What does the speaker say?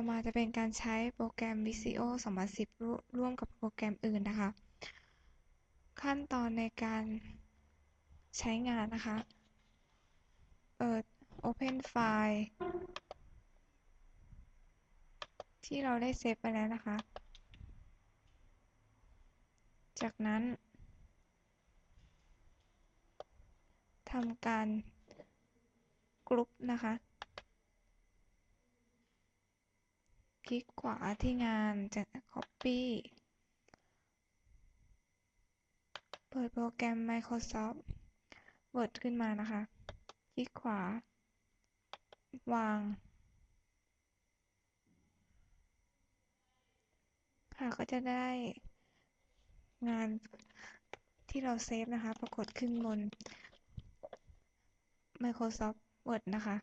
ต่อมาจะเป็นการใช้โปรแกรม Visio 2010ร่วร่วมกับโปรแกรมอื่นนะคะ ขั้นตอนในการใช้งานนะคะ เปิด Open File ที่เราได้เซฟไปแล้วนะคะ จากนั้นทำการกรุ๊ปนะคะ คลิกขวาที่งานจาก Copy เปิดโปรแกรม Microsoft Word ขึ้นมานะคะ คลิกขวา วาง ค่ะก็จะได้งานที่เราเซฟนะคะ ปรากฏขึ้นบน Microsoft Word นะคะ